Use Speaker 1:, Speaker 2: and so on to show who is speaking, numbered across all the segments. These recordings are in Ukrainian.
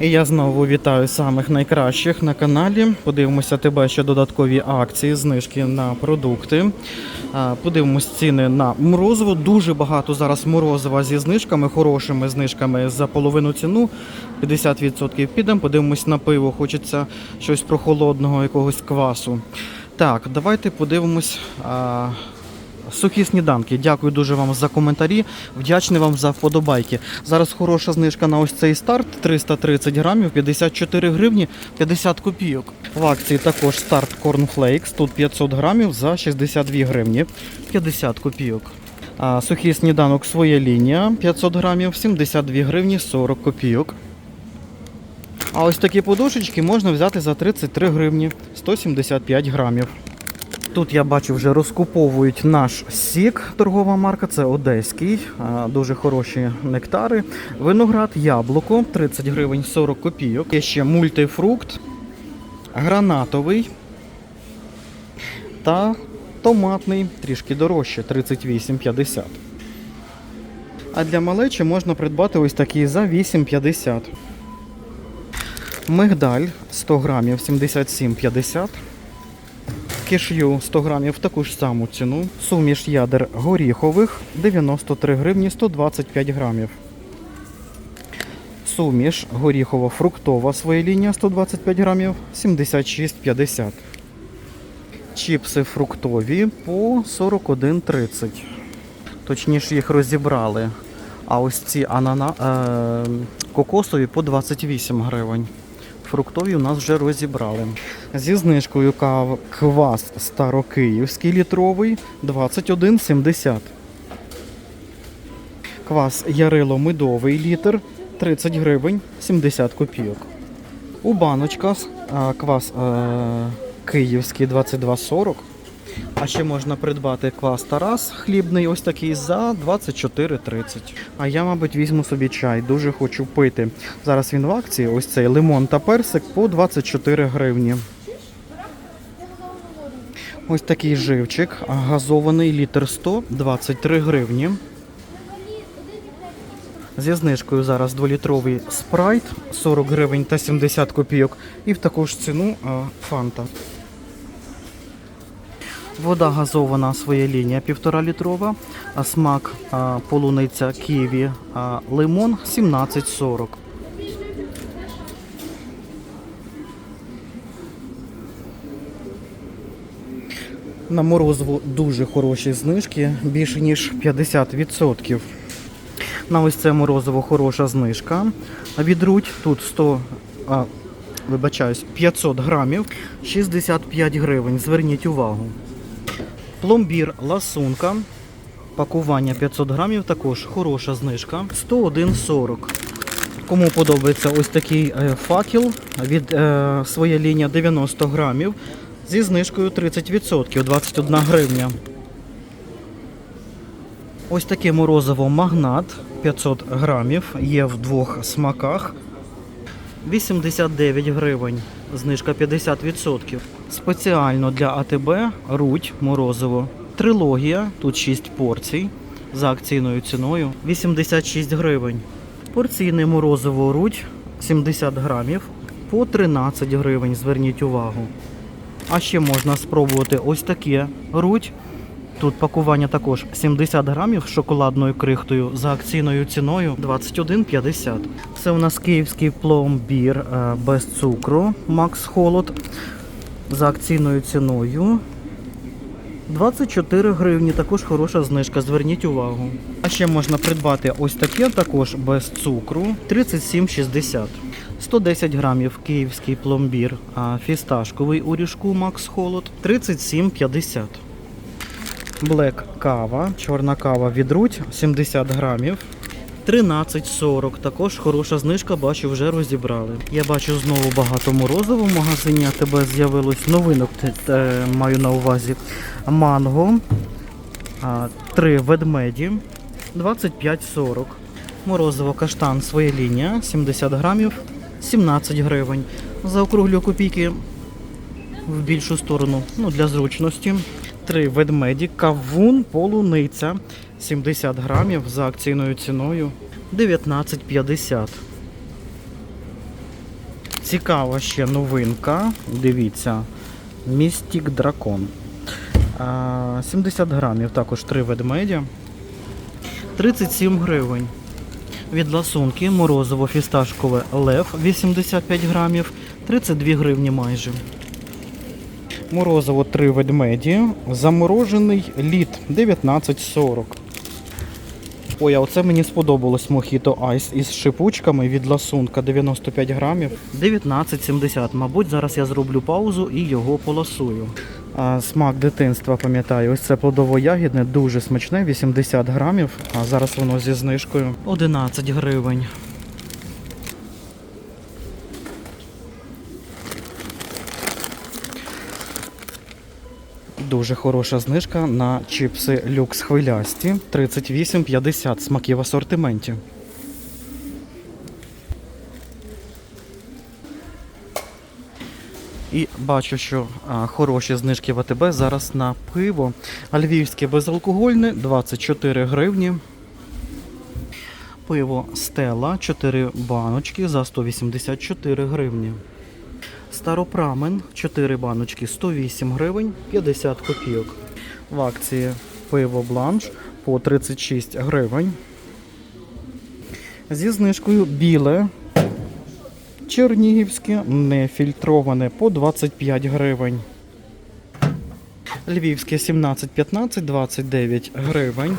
Speaker 1: І я знову вітаю самих найкращих на каналі. Подивимося тебе ще додаткові акції, знижки на продукти. Подивимось ціни на морозиво. Дуже багато зараз морозива зі знижками, хорошими знижками за половину ціну. 50% підемо. Подивимось на пиво. Хочеться щось прохолодного, якогось квасу. Так, давайте подивимось. Сухі сніданки. Дякую дуже вам за коментарі. Вдячний вам за вподобайки. Зараз хороша знижка на ось цей старт 330 грамів, 54 гривні 50 копійок. В акції також старт Cornflakes, тут 500 грамів за 62 гривні 50 копійок. А сухий сніданок своя лінія 500 грамів, 72 гривні 40 копійок. А ось такі подушечки можна взяти за 33 гривні 175 грамів. Тут я бачу, вже розкуповують наш сік, торгова марка, це одеський, дуже хороші нектари. Виноград, яблуко 30 гривень 40 копійок. Є ще мультифрукт, гранатовий та томатний, трішки дорожче 38,50. А для малечі можна придбати ось такий за 8,50. Мигдаль 100 грамів 77,50. Киш'ю 100 грамів в таку ж саму ціну. Суміш ядер горіхових 93 гривні 125 грамів. Суміш горіхово-фруктова своя лінія 125 грамів 76,50. Чіпси фруктові по 41,30. Точніше їх розібрали. А ось ці анана... е... кокосові по 28 гривень. Фруктові у нас вже розібрали. Зі знижкою квас старокиївський літровий 21,70. Квас Ярило медовий літр 30 гривень 70 копійок. У баночках квас е... київський 22,40. А ще можна придбати квас Тарас хлібний, ось такий за 24,30. А я, мабуть, візьму собі чай. Дуже хочу пити. Зараз він в акції. Ось цей лимон та персик по 24 гривні. Ось такий живчик, газований літр 100, 23 гривні. Зі знижкою зараз 2-літровий спрайт 40 гривень та 70 копійок. І в таку ж ціну а, фанта. Вода газована своя лінія півтора літрова, смак полуниця а, лимон 17,40. На морозиво дуже хороші знижки, більше ніж 50%. На ось це морозиво хороша знижка. Відруть тут 100, а, вибачаюсь, 500 грамів, 65 гривень. Зверніть увагу. Пломбір ласунка. Пакування 500 грамів, також хороша знижка. 101,40. Кому подобається ось такий е, факел від е, своя лінія 90 грамів зі знижкою 30%, 21 гривня. Ось таке морозиво магнат 500 грамів, є в двох смаках. 89 гривень, знижка 50%. Спеціально для АТБ руть морозиво. Трилогія, тут 6 порцій за акційною ціною 86 гривень. Порційне морозиво руть 70 грамів по 13 гривень. Зверніть увагу. А ще можна спробувати ось таке руть. Тут пакування також 70 грамів шоколадною крихтою за акційною ціною 21,50. Це у нас київський пломбір е, без цукру Макс Холод за акційною ціною 24 гривні. Також хороша знижка. Зверніть увагу. А ще можна придбати ось таке, також без цукру 37,60. 110 грамів київський пломбір а, фісташковий у ріжку Макс Холод 37,50. Блек кава, чорна кава відруть 70 грамів. 13,40. Також хороша знижка, бачу, вже розібрали. Я бачу знову багато морозива в магазині, а тебе з'явилось новинок, те, маю на увазі. Манго, а, три ведмеді, 25,40. Морозиво каштан своя лінія, 70 грамів, 17 гривень. Заокруглю копійки в більшу сторону, ну для зручності. Три ведмеді, кавун, полуниця, 70 грамів за акційною ціною 19,50. Цікава ще новинка. Дивіться. Містік Дракон. 70 грамів, також три ведмеді. 37 гривень. Від ласунки морозиво фісташкове лев 85 грамів, 32 гривні майже. Морозиво 3 ведмеді, заморожений лід 19,40. Ой, а оце мені сподобалось мохіто айс із шипучками від ласунка 95 грамів. 19,70. Мабуть, зараз я зроблю паузу і його полосую. А, смак дитинства, пам'ятаю, ось це плодово-ягідне, дуже смачне, 80 грамів. А зараз воно зі знижкою 11 гривень. Дуже хороша знижка на чіпси люкс хвилясті 38,50 смаків в асортименті. І бачу, що а, хороші знижки в АТБ зараз на пиво. Львівське безалкогольне 24 гривні. Пиво Стела 4 баночки за 184 гривні. Старопрамен 4 баночки 108 гривень 50 копійок. В акції пиво бланш по 36 гривень. Зі знижкою біле чернігівське нефільтроване по 25 гривень. Львівське 17-15, 29 гривень.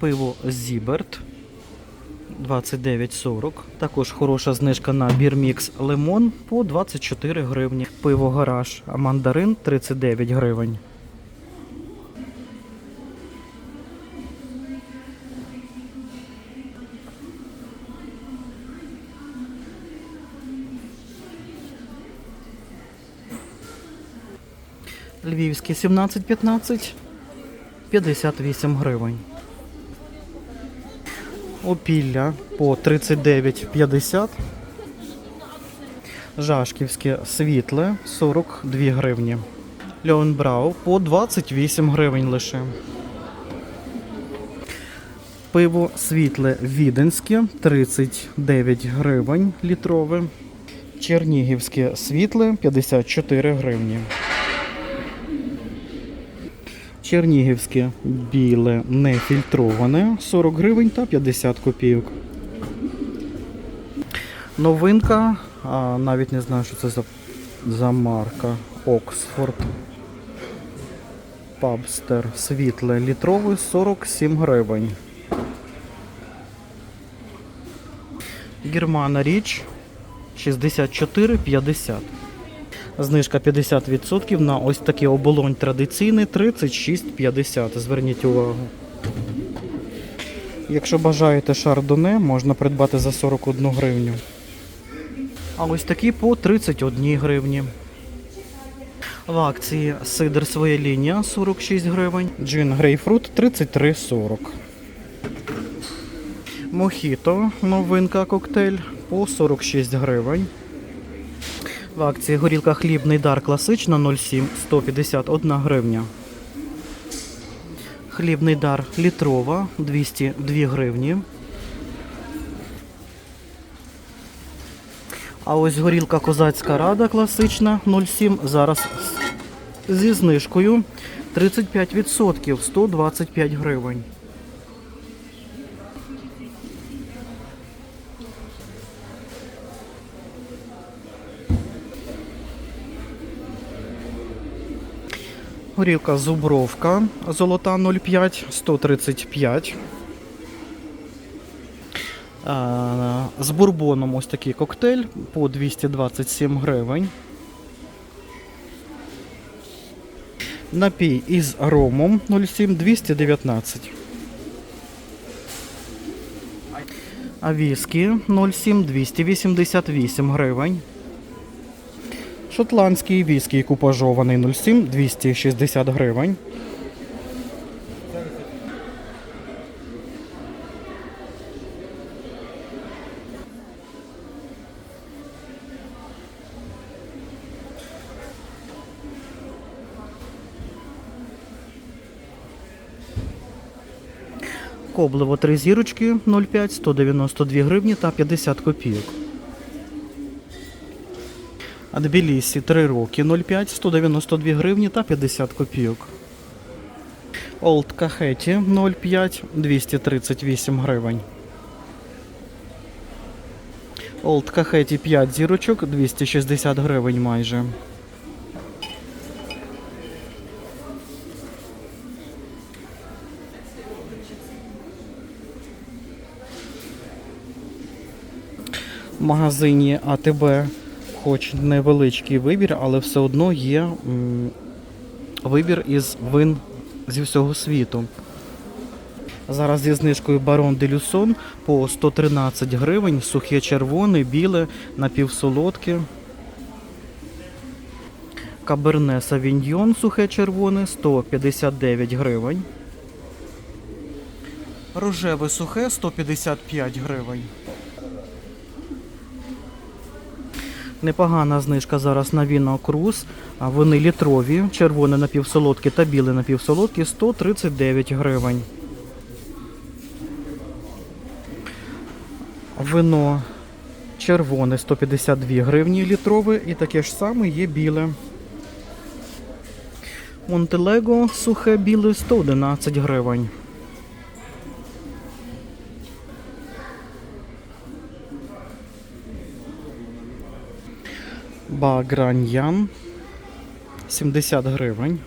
Speaker 1: Пиво Зіберт 29,40. Також хороша знижка на бірмікс лимон по 24 гривні. Пиво гараж мандарин 39 гривень. Львівське 17,15 58 гривень. Опілля по 39,50. Жашківське світле 42 гривні. Льонбрау по 28 гривень лише. Пиво світле віденське 39 гривень літрове. Чернігівське світле 54 гривні. Чернігівське біле нефільтроване 40 гривень та 50 копійок. Новинка, а навіть не знаю, що це за, за марка. Оксфорд. Пабстер світле літрове 47 гривень. Германа річ 64,50. Знижка 50% на ось такий оболонь традиційний 36,50. Зверніть увагу. Якщо бажаєте шардоне, можна придбати за 41 гривню. А ось такі по 31 гривні. В акції сидр своя лінія 46 гривень. Джин грейпфрут 33,40. Мохіто, новинка коктейль по 46 гривень. В акції горілка хлібний дар класична 0,7 151 гривня. Хлібний дар літрова 202 гривні. А ось горілка козацька рада класична 0,7 зараз зі знижкою 35% 125 гривень. Горілка Зубровка, золота 0,5, 135. З бурбоном ось такий коктейль по 227 гривень. Напій із ромом 0,7 219. А віскі 0,7 288 гривень. Шотландський віскі купажований 07 260 гривень. Коблево 3 зірочки 0,5 192 гривні та 50 копійок. Тбілісі 3 роки 0,5, 192 гривні та 50 копійок. Олд Кахеті 0,5, 238 гривень. Олд Кахеті 5 зірочок, 260 гривень майже. В магазині АТБ хоч невеличкий вибір, але все одно є вибір із вин зі всього світу. Зараз зі знижкою Барон де Люсон по 113 гривень, сухе червоне, біле, напівсолодке. Каберне Савіньйон сухе червоне 159 гривень. Рожеве сухе 155 гривень. Непогана знижка зараз на віно Круз. Вони літрові, червоне напівсолодке та біле напівсолодке 139 гривень. Вино червоне 152 гривні літрове і таке ж саме є біле. Монтелего сухе біле 111 гривень. Баграньян 70 гривень.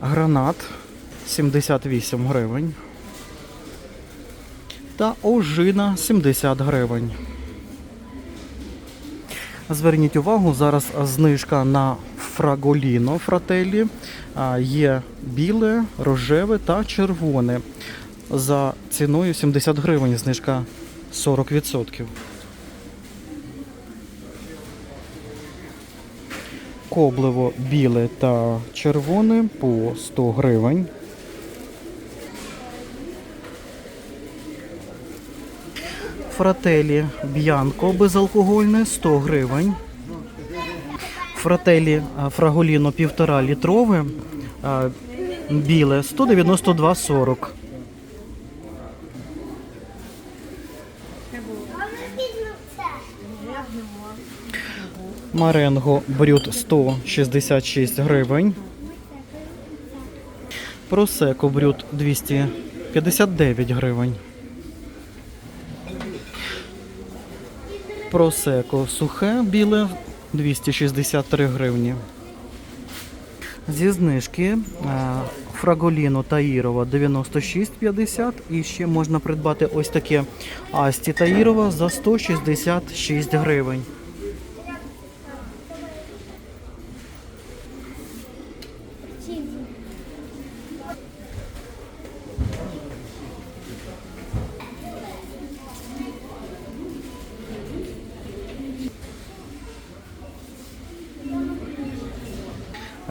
Speaker 1: Гранат 78 гривень. Та ожина 70 гривень. Зверніть увагу, зараз знижка на фраголіно фрателі. Є біле, рожеве та червоне. За ціною 70 гривень, знижка 40%. Коблево біле та червоне по 100 гривень. Фрателі Б'янко безалкогольне 100 гривень. Фрателі Фраголіно 1,5 літрове, біле 192,40. Маренго брют 166 гривень. Просеко брют 259 гривень. Просеко сухе біле 263 гривні. Зі знижки Фраголіно Таїрова 96,50 і ще можна придбати ось таке Асті Таїрова за 166 гривень.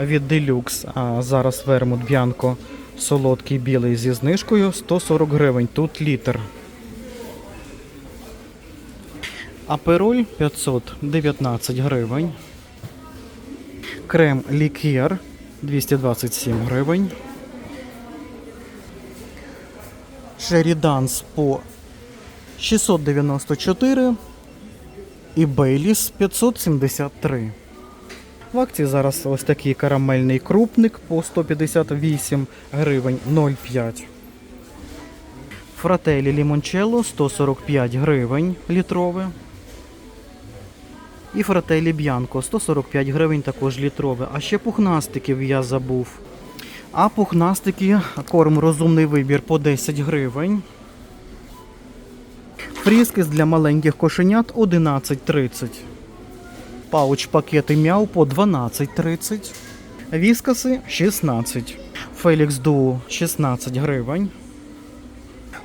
Speaker 1: Від Deluxe. А зараз вермут Б'янко солодкий білий зі знижкою 140 гривень. Тут літр. Апероль 519 гривень. Крем Лікер 227 гривень. Шеріданс по 694 і Бейліс 573. В акції зараз ось такий карамельний крупник по 158 гривень 0,5. Фрателі лімончелло 145 гривень літрове. І фрателі б'янко 145 гривень також літрове. А ще пухнастиків я забув. А пухнастики корм розумний вибір по 10 гривень. Фріскис для маленьких кошенят 11,30. Пауч пакети мяу по 12,30. Віскаси 16. Фелікс Дуо 16 гривень.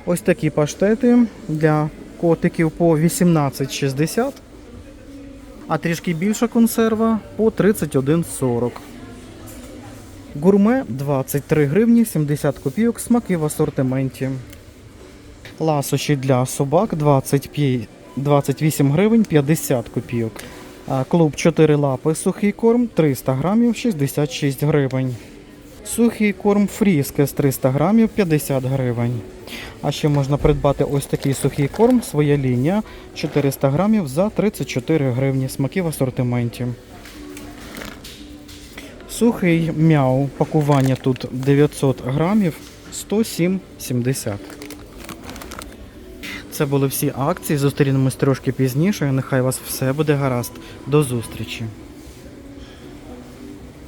Speaker 1: Ось такі паштети для котиків по 18,60. А трішки більша консерва по 31,40. Гурме 23 гривні 70 копійок. Смаки в асортименті. Ласощі для собак 25, 28 гривень 50 копійок. Клуб 4 лапи сухий корм 300 грамів 66 гривень. Сухий корм фріскес 300 грамів 50 гривень. А ще можна придбати ось такий сухий корм, своя лінія 400 грамів за 34 гривні. Смаки в асортименті. Сухий мяу. Пакування тут 900 грамів 107,70. Це були всі акції. Зустрінемось трошки пізніше. Нехай вас все буде гаразд. До зустрічі!